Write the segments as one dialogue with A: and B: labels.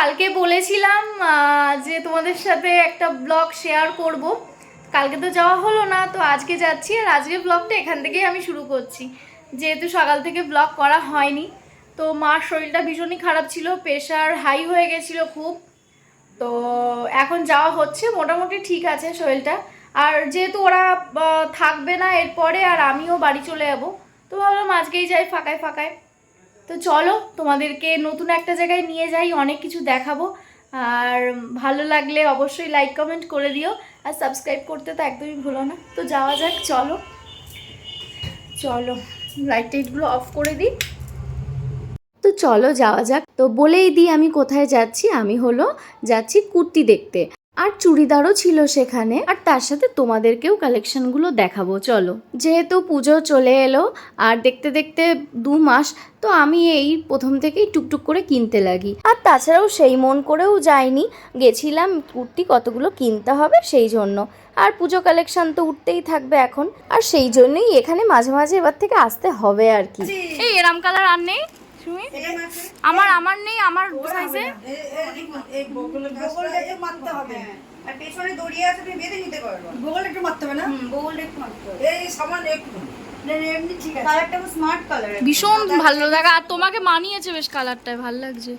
A: কালকে বলেছিলাম যে তোমাদের সাথে একটা ব্লগ শেয়ার করব। কালকে তো যাওয়া হলো না, তো আজকে যাচ্ছি আর আজকে ব্লগটা এখান থেকেই আমি শুরু করছি। যেহেতু সকাল থেকে ব্লগ করা হয়নি, তো মার শরীরটা ভীষণই খারাপ ছিল প্রেশার হাই হয়ে গেছিল খুব। তো এখন যাওয়া হচ্ছে, মোটামুটি ঠিক আছে শরীরটা। আর যেহেতু ওরা থাকবে না এরপরে, আর আমিও বাড়ি চলে যাব, তো ভাবলাম আজকেই যাই ফাঁকায় ফাঁকায়। তো চলো, তোমাদেরকে নতুন একটা জায়গায় নিয়ে যাই, অনেক কিছু দেখাবো। আর ভালো লাগলে অবশ্যই লাইক কমেন্ট করে দিও। আর সাবস্ক্রাইব করতে তো একদমই ভুলো না। তো যাওয়া যাক, চলো। চলো লাইট টাইটগুলো অফ করে দিই। তো চলো, যাওয়া যাক। তো বলেই দিই আমি কোথায় যাচ্ছি। আমি হলো যাচ্ছি কুর্তি দেখতে। আর চুড়িদারও ছিল সেখানে। আর তার সাথে তোমাদেরকেও কালেকশনগুলো দেখাবো, চলো। যেহেতু পুজো চলে এলো, আর দেখতে দেখতে দু মাস, তো আমি এই প্রথম থেকেই টুকটুক করে কিনতে লাগি। আর তাছাড়াও সেই মন করেও যাইনি। গেছিলাম কুর্তি কতগুলো কিনতে হবে সেই জন্য। আর পুজো কালেকশন তো উঠতেই থাকবে এখন। আর সেই জন্যই এখানে মাঝে মাঝে এবার থেকে আসতে হবে আর কি। এই এরাম কালার আর নেই? সুমি আমার আমার নেই আমার সাইজে
B: মারতে হবে।
C: আর পেছনে দড়িয়ে আছে তুমি বেঁধে নিতে পারবে
B: বগল একটু মারতে হবে না?
C: হুম একটু মারতে হবে।
B: এই সামান একটু। না, না, এমনি ঠিক আছে।
C: কালারটা স্মার্ট কালার
A: ভীষণ ভালো লাগা। আর তোমাকে মানিয়েছে বেশ কালারটায় ভালো লাগছে।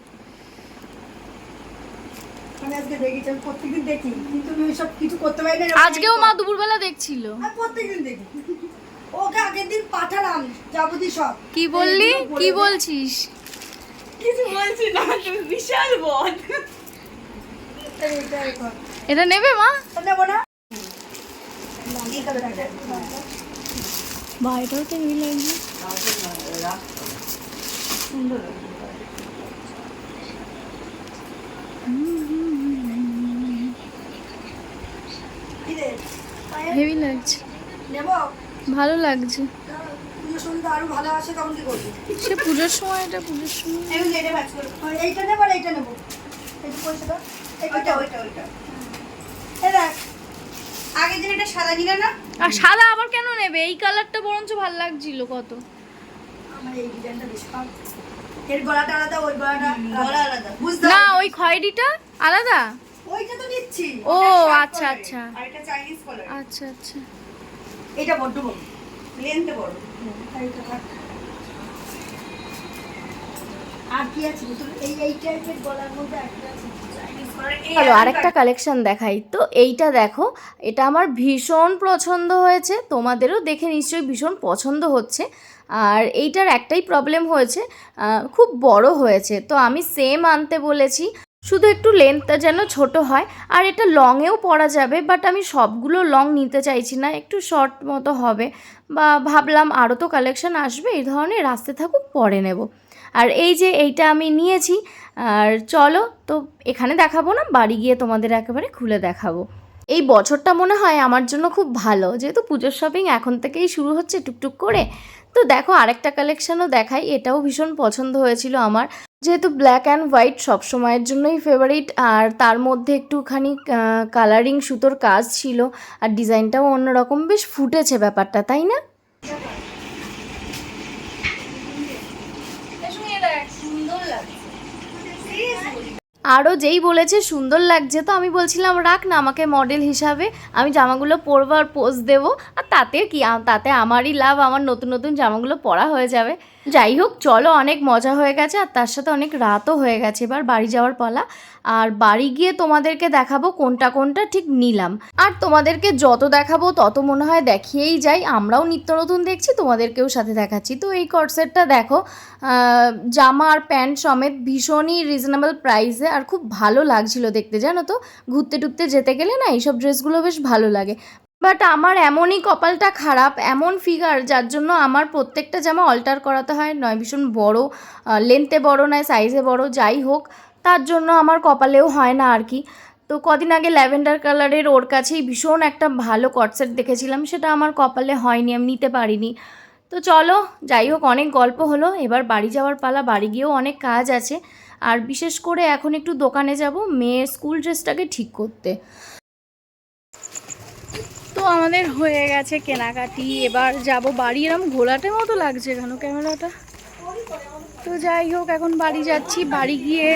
B: আমি আজকে দেখেছি আমি প্রত্যেকদিন দেখি। কিন্তু আমি কিছু করতে পারি না
A: আজকেও মা দুপুরবেলা দেখছিল।
B: প্রত্যেকদিন দেখি। ওকে আগের দিন পাঠালাম যাবতীয় সব।
A: কি বললি? কি বলছিস?
C: কিছু বলছি না তুমি বিশাল বদ
B: রেখো।
A: এটা নেবে মা?
B: নেব না?
A: বা এটাও তো হেভি লাগছে
C: সুন্দর
A: হেভি লাগছে
B: নেব?
A: ভালো লাগছে।
B: পুজোর সঙ্গে আরও ভালো আসে তখন কি করবি?
A: সে পুজোর সময় এটা পুজোর সময়।
C: আমি নেটে ম্যাচ করব
B: এইটা নেব আর এইটা নেব। এই পয়সাটা এইটা
C: ওইটা ওইটা
B: এই দেখ
C: আগে দিন এটা সাদা নিলে না?
A: আর সাদা আবার কেন নেবে? এই কালারটা বরঞ্চ ভালো লাগছিল কত।
B: আমার এই ডিজাইনটা বেশি ভালো। এর গলাটা আলাদা ওই গলাটা
C: গলা আলাদা।
B: বুঝতে
A: না ওই খয়েরিটা আলাদা?
B: ওইটা তো নিচ্ছি।
A: ও আচ্ছা আচ্ছা।
C: আর এটা চাইনিজ কালার
A: আচ্ছা আচ্ছা।
B: এটা বড্ড বড়।
C: লেন্থে বড়।
A: আরেকটা কালেকশন দেখাই। তো এইটা দেখো, এটা আমার ভীষণ পছন্দ হয়েছে। তোমাদেরও দেখে নিশ্চয়ই ভীষণ পছন্দ হচ্ছে। আর এইটার একটাই প্রবলেম হয়েছে খুব বড় হয়েছে। তো আমি সেম আনতে বলেছি। শুধু একটু লেন্থটা যেন ছোট হয়, আর এটা লংয়েও পরা যাবে বাট আমি সবগুলো লং নিতে চাইছি না, একটু শর্ট মতো হবে। বা ভাবলাম আরও তো কালেকশন আসবে, এই ধরনের আসতে থাকুক, পরে নেব। আর এই যে এইটা আমি নিয়েছি, আর চলো, তো এখানে দেখাবো না, বাড়ি গিয়ে তোমাদের একেবারে খুলে দেখাবো। এই বছরটা মনে হয় আমার জন্য খুব ভালো, যেহেতু পুজোর শপিং এখন থেকেই শুরু হচ্ছে টুকটুক করে। তো দেখো, আরেকটা কালেকশনও দেখাই, এটাও ভীষণ পছন্দ হয়েছিল আমার। যেহেতু ব্ল্যাক অ্যান্ড হোয়াইট সব সময়ের জন্যই ফেভারিট আর তার মধ্যে একটুখানি কালারিং সুতোর কাজ ছিল, আর ডিজাইনটাও অন্যরকম, বেশ ফুটেছে ব্যাপারটা, তাই না? আরও যেই বলেছে, সুন্দর লাগছে, তো আমি বলছিলাম, রাখ না আমাকে মডেল হিসাবে, আমি জামাগুলো পরবো আর পোজ দেবো। আর তাতে কি তাতে আমারই লাভ, আমার নতুন নতুন জামাগুলো পরা হয়ে যাবে। যাই হোক চলো, অনেক মজা হয়ে গেছে আর তার সাথে অনেক রাতও হয়ে গেছে এবার বাড়ি যাওয়ার পালা। আর বাড়ি গিয়ে তোমাদেরকে দেখাবো কোনটা কোনটা ঠিক নিলাম। আর তোমাদেরকে যত দেখাবো তত মনে হয় দেখিয়েই যাই। আমরাও নিত্য নতুন দেখছি, তোমাদেরকেও সাথে দেখাচ্ছি। তো এই কটসেটটা দেখো জামা আর প্যান্ট সমেত ভীষণই রিজনেবল প্রাইসে আর খুব ভালো লাগছিল দেখতে, জানো তো? ঘুরতে টুরতে যেতে গেলে না এইসব ড্রেসগুলো বেশ ভালো লাগে। বাট আমার এমনই কপালটা খারাপ, এমন ফিগার যার জন্য আমার প্রত্যেকটা জামা অল্টার করাতে হয়। নয়, ভীষণ বড় লেন্থে বড় নয় সাইজে বড়, যাই হোক, তার জন্য আমার কপালেও হয় না আর কি। তো কদিন আগে ল্যাভেন্ডার কালারের ওর কাছেই ভীষণ একটা ভালো কটসেট দেখেছিলাম, সেটা আমার কপালে হয়নি, আমি নিতে পারিনি। তো চলো, যাই হোক, অনেক গল্প হলো, এবার বাড়ি যাওয়ার পালা, বাড়ি গিয়েও অনেক কাজ আছে। আর বিশেষ করে এখন একটু দোকানে যাব, মেয়ের স্কুল ড্রেসটাকে ঠিক করতে। আমাদের হয়ে গেছে কেনাকাটি। এবার যাব বাড়ি। এরম ঘোলাটে মতো লাগছে কেন ক্যামেরাটা? তো যাই হোক, এখন বাড়ি যাচ্ছি। বাড়ি গিয়ে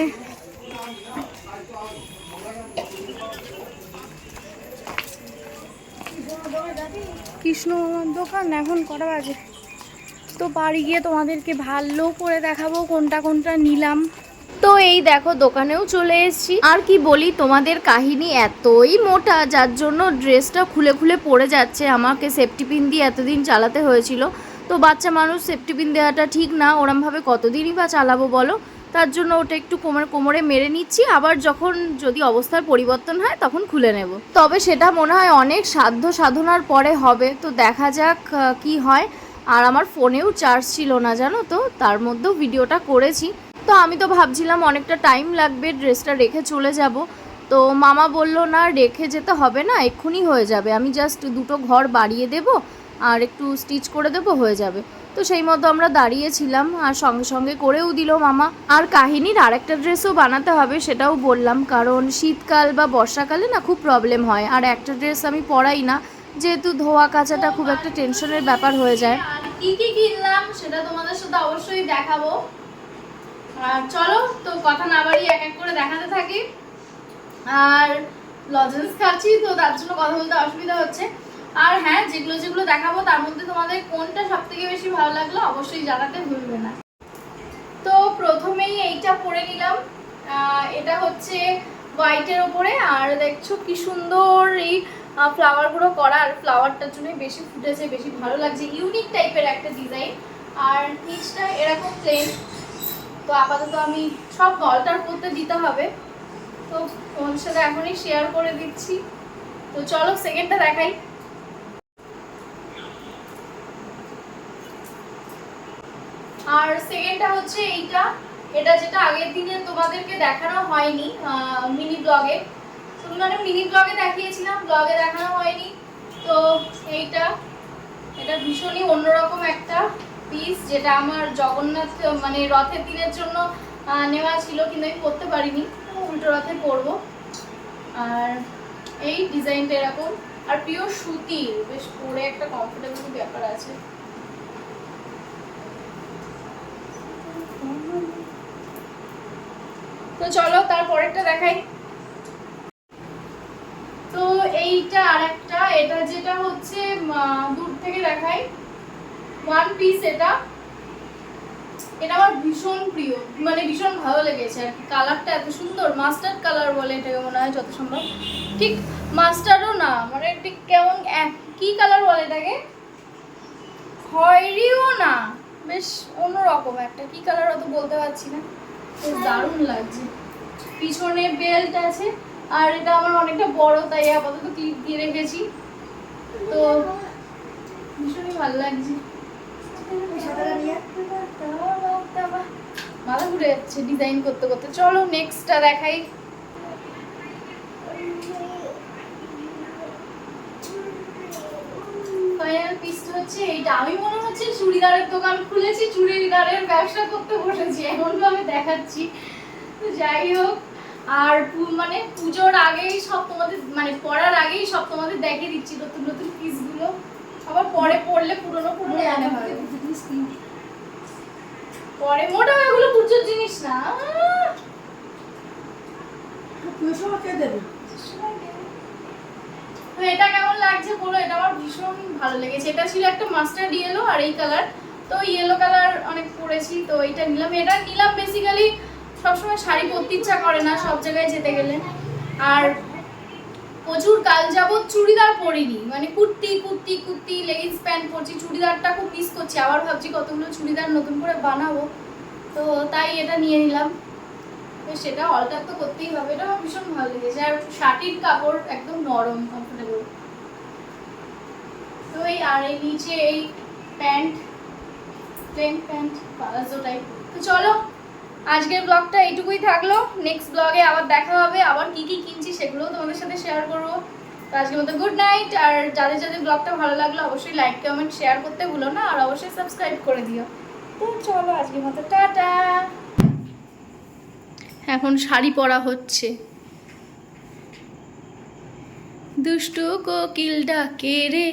C: কৃষ্ণ দোকান এখন কটা বাজে? তো বাড়ি গিয়ে তোমাদেরকে ভালো করে দেখাবো কোনটা কোনটা নিলাম। তো এই দেখো, দোকানেও চলে এসেছি। আর কি বলি, তোমাদের কাহিনী এতই মোটা, যার জন্য ড্রেসটা খুলে খুলে পড়ে যাচ্ছে। আমাকে সেফটি পিন দিয়ে এতদিন চালাতে হয়েছিল। তো বাচ্চা মানুষ সেফটি পিন দেওয়াটা ঠিক না। ওরমভাবে কতদিনই বা চালাবো বলো? তার জন্য ওটা একটু কোমরে কোমরে মেরে নিচ্ছি। আবার যখন যদি অবস্থার পরিবর্তন হয়, তখন খুলে নেব। তবে সেটা মনে হয় অনেক সাধ্য সাধনার পরে হবে। তো দেখা যাক কি হয়। আর আমার ফোনেও চার্জ ছিল না, জানো তো? তার মধ্যেও ভিডিওটা করেছি। তো আমি তো ভাবছিলাম অনেকটা টাইম লাগবে ড্রেসটা রেখে চলে যাব। তো মামা বলল, না, রেখে যেতে হবে না, এক্ষুনি হয়ে যাবে। আমি জাস্ট দুটো ঘর বাড়িয়ে দেব, আর একটু স্টিচ করে দেবো, হয়ে যাবে। তো সেই মতো আমরা দাঁড়িয়েছিলাম, আর সঙ্গে সঙ্গে করেও দিল মামা। আর কাহিনীর আরেকটা ড্রেসও বানাতে হবে, সেটাও বললাম, কারণ শীতকাল বা বর্ষাকালে না খুব প্রবলেম হয়। আর একটা ড্রেস আমি পরাই না, যেহেতু ধোয়া কাচাটা খুব একটা টেনশনের ব্যাপার হয়ে যায়। কি কি কিনলাম, সেটা তোমাদের সাথে অবশ্যই দেখাবো। চলো, তো কথা না বাড়িয়ে এক এক করে দেখাতে থাকি। আর লজেন্স খাচ্ছি, তো তার জন্য কথা বলতে অসুবিধা হচ্ছে। আর হ্যাঁ যেগুলো যেগুলো দেখাবো, তার মধ্যে তোমাদের কোনটা সব থেকে বেশি ভালো লাগল অবশ্যই জানাতে ভুলবে না। তো প্রথমেই এইটা পরে নিলাম। এটা হচ্ছে হোয়াইটের ওপরে। আর দেখছ কি সুন্দর এই ফ্লাওয়ারগুলো করা। আর ফ্লাওয়ারটার জন্য বেশি ফুটেছে, বেশি ভালো লাগছে। ইউনিক টাইপের একটা ডিজাইন আর নিচটা এরকম প্লেন তো আপাতত আমি সব অল্টার করতে দিতে হবে। তো তোমাদের সাথে এখনই শেয়ার করে দিচ্ছি। তো চলো সেকেন্ডটা দেখাই। আর সেকেন্ডটা হচ্ছে এইটা। এটা যেটা আগের দিনে তোমাদেরকে দেখানো হয়নি মিনি ব্লগে মানে মিনি ব্লগে দেখিয়েছিলাম ব্লগে দেখানো হয়নি। তো এইটা, এটা ভীষণই অন্যরকম একটা পিস যেটা আমার জগন্নাথ মানে রথের দিনের জন্য নেওয়া ছিল কিন্তু আমি পরতে পারিনি উল্টো রথে পরবো। আর এই ডিজাইনটা এরকম। আর পিওর সুতির বেশ পরে একটা কমফোর্টেবল ব্যাপার আছে। তো চলো তারপরেরটা দেখাই। তো এইটা আর একটা এটা যেটা হচ্ছে দূর থেকে দেখাই। ওয়ান পিস এটা এটা আমার ভীষণ প্রিয় মানে ভীষণ ভালো লেগেছে আর কি। কালারটা এত সুন্দর মাস্টার্ড কালার বলে এটাকে মনে হয় যত সম্ভব। ঠিক মাস্টার্ডও না মানে ঠিক কেমন কি কালার বলে এটাকে? খয়েরিও না, বেশ অন্যরকম একটা, কি কালার অত বলতে পারছি না। বেশ দারুণ লাগছে। পিছনে বেল্ট আছে, আর এটা আমার অনেকটা বড়, তাই আপাতত ক্লিপ দিয়ে রেখেছি। তো ভীষণই ভালো লাগছে। মাথা ঘুরে যাচ্ছে ডিজাইন করতে করতে। চলো নেক্সটটা দেখাই। ফাইনাল হচ্ছে এইটা। আমি মনে হচ্ছে চুড়িদারের দোকান খুলেছি, চুড়িদারের ব্যবসা করতে বসেছি। দেখাচ্ছি। যাই হোক, আর মানে পুজোর আগেই সব তোমাদের মানে আগেই সব তোমাদের দিচ্ছি নতুন নতুন পিসগুলো আবার পরে পড়লে পুরনো পুরনো মনে হয় পরে মোটা এগুলো পুজোর জিনিস না।
B: কে দেবে?
C: তো এটা কেমন লাগছে বলো? এটা আমার ভীষণ ভালো লেগেছে। এটা ছিল একটা মাস্টার্ড ইয়েলো আর এই কালার তো ইয়েলো কালার অনেক পরেছি তো এটা নিলাম। এটা নিলাম বেসিক্যালি সবসময় শাড়ি পরতে ইচ্ছা করে না সব জায়গায় যেতে গেলে। আর প্রচুর কাল যাবত চুড়িদার পরিনি। মানে কুর্তি কুর্তি কুর্তি লেগিংস প্যান্ট পরছি, চুড়িদারটা খুব মিস করছি। আবার ভাবছি কতগুলো চুড়িদার নতুন করে বানাবো। তো তাই এটা নিয়ে নিলাম। তো সেটা অল্টার তো করতেই হবে। এটা আমার ভীষণ ভালো লেগেছে। আর শার্টির কাপড় একদম নরম কমফোর্টেবল তো এই আর এই নিচে এই pant plain pant palazzo type তো চলো আজকের ব্লগটা এইটুকুই থাকল। নেক্সট ব্লগে আবার দেখা হবে। আবার কি কি কিনছি সেগুলোও তোমাদের সাথে শেয়ার করব। তো আজকের মতো গুড নাইট আর যাদের যাদের ব্লগটা ভালো লাগল, অবশ্যই লাইক কমেন্ট শেয়ার করতে ভুলো না। আর অবশ্যই সাবস্ক্রাইব করে দিও। তো চলো আজকের মতো টাটা। এখন শাড়ি পরা হচ্ছে। দুষ্টু কোকিল ডাকে রে।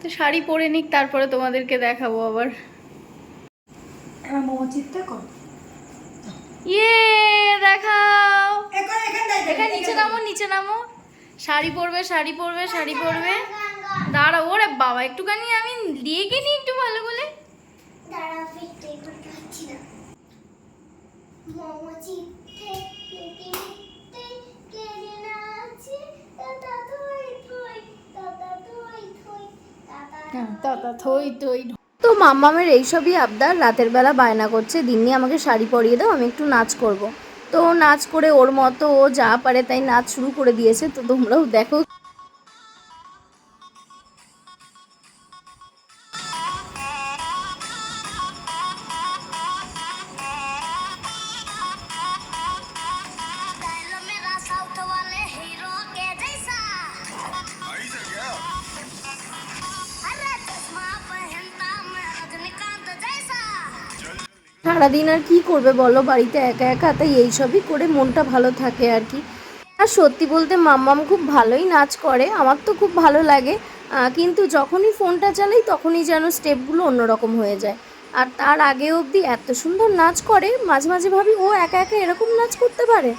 C: তো শাড়ি পরে নিক, তারপরে তোমাদেরকে দেখাবো আবার।
B: এবার মোমো চিত্তে কর।
C: ইয়ে দেখাও।
B: এখন
C: নিচে নামো নিচে নামো।
A: শাড়ি পরবে শাড়ি পরবে শাড়ি পরবে। দাঁড়া ওরে বাবা একটুখানি আমি লিখে নিই একটু ভালো করে।
C: তাতা থই থই
A: মাম্মামের এইসবই আবদার। রাতের বেলা বায়না করছে, দিননি, আমাকে শাড়ি পরিয়ে দাও, আমি একটু নাচ করব। তো নাচ করে ওর মতো ও যা পারে তাই নাচ শুরু করে দিয়েছে। তো তোমরাও দেখো সারাদিন আর কি করবে বলো? বাড়িতে একা একা, তাই এইসবই করে মনটা ভালো থাকে আর কি। আর সত্যি বলতে মাম্মাম খুব ভালোই নাচ করে, আমার তো খুব ভালো লাগে। কিন্তু যখনই ফোনটা চালাই তখনই যেন স্টেপগুলো অন্যরকম হয়ে যায়। আর তার আগে অবধি এত সুন্দর নাচ করে, মাঝে মাঝে ভাবি ও একা একা এরকম নাচ করতে পারে।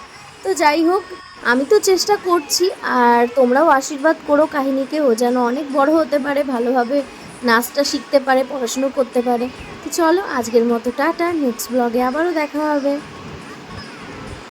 A: তো যাই হোক, আমি তো চেষ্টা করছি, আর তোমরাও আশীর্বাদ করো কাহিনীকে। ও যেন অনেক বড় হতে পারে, ভালোভাবে নাচটা শিখতে পারে, পড়াশুনো করতে পারে। চলো আজকের মতো টাটা নেক্সট ব্লগে আবারও দেখা হবে।